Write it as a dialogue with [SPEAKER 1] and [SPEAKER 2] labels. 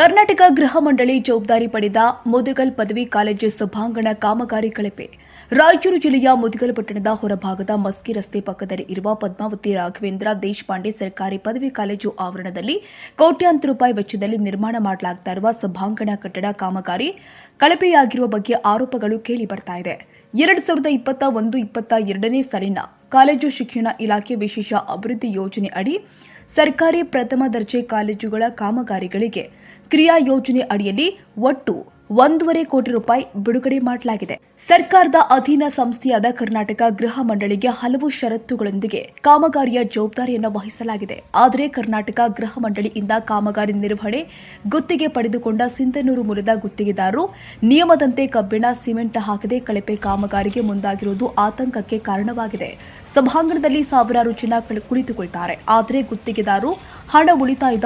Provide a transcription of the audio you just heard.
[SPEAKER 1] ಕರ್ನಾಟಕ ಗೃಹ ಮಂಡಳಿ ಜವಾಬ್ದಾರಿ ಪಡೆದ ಮುದಗಲ್ ಪದವಿ ಕಾಲೇಜು ಸಭಾಂಗಣ ಕಾಮಗಾರಿ ಕಳಪೆ. ರಾಯಚೂರು ಜಿಲ್ಲೆಯ ಮುದಗಲ್ ಪಟ್ಟಣದ ಹೊರಭಾಗದ ಮಸ್ಕಿ ರಸ್ತೆ ಪಕ್ಕದಲ್ಲಿ ಇರುವ ಪದ್ಮಾವತಿ ರಾಘವೇಂದ್ರ ದೇಶಪಾಂಡೆ ಸರ್ಕಾರಿ ಪದವಿ ಕಾಲೇಜು ಆವರಣದಲ್ಲಿ ಕೋಟ್ಯಾಂತರ ರೂಪಾಯಿ ವೆಚ್ಚದಲ್ಲಿ ನಿರ್ಮಾಣ ಮಾಡಲಾಗ್ತಾ ಇರುವ ಸಭಾಂಗಣ ಕಟ್ಟಡ ಕಾಮಗಾರಿ ಕಳಪೆಯಾಗಿರುವ ಬಗ್ಗೆ ಆರೋಪಗಳು ಕೇಳಿಬರ್ತಾ ಇದೆ. ಎರಡು ಸಾವಿರದ ಇಪ್ಪತ್ತ ಒಂದು, ಇಪ್ಪತ್ತ ಎರಡನೇ ಸಾಲಿನ ಕಾಲೇಜು ಶಿಕ್ಷಣ ಇಲಾಖೆ ವಿಶೇಷ ಅಭಿವೃದ್ಧಿ ಯೋಜನೆ ಅಡಿ ಸರ್ಕಾರಿ ಪ್ರಥಮ ದರ್ಜೆ ಕಾಲೇಜುಗಳ ಕಾಮಗಾರಿಗಳಿಗೆ ಕ್ರಿಯಾ ಯೋಜನೆ ಅಡಿಯಲ್ಲಿ ಒಟ್ಟು ಒಂದೂವರೆ ಕೋಟಿ ರೂಪಾಯಿ ಬಿಡುಗಡೆ ಮಾಡಲಾಗಿದೆ. ಸರ್ಕಾರದ ಅಧೀನ ಸಂಸ್ಥೆಯಾದ ಕರ್ನಾಟಕ ಗೃಹ ಮಂಡಳಿಗೆ ಹಲವು ಷರತ್ತುಗಳೊಂದಿಗೆ ಕಾಮಗಾರಿಯ ಜವಾಬ್ದಾರಿಯನ್ನು ವಹಿಸಲಾಗಿದೆ. ಆದರೆ ಕರ್ನಾಟಕ ಗೃಹ ಮಂಡಳಿಯಿಂದ ಕಾಮಗಾರಿ ನಿರ್ವಹಣೆ ಗುತ್ತಿಗೆ ಪಡೆದುಕೊಂಡ ಸಿಂಧನೂರು ಮೂಲದ ಗುತ್ತಿಗೆದಾರರು ನಿಯಮದಂತೆ ಕಬ್ಬಿಣ, ಸಿಮೆಂಟ್ ಹಾಕದೆ ಕಳಪೆ ಕಾಮಗಾರಿಗೆ ಮುಂದಾಗಿರುವುದು ಆತಂಕಕ್ಕೆ ಕಾರಣವಾಗಿದೆ. ಸಭಾಂಗಣದಲ್ಲಿ ಸಾವಿರಾರು ಜನ ಕುಳಿ- ಕುಳಿತುಕೊಳ್ತಾರೆ. ಆದರೆ ಗುತ್ತಿಗೆದಾರರು ಹಣ ಉಳಿತಾಯದ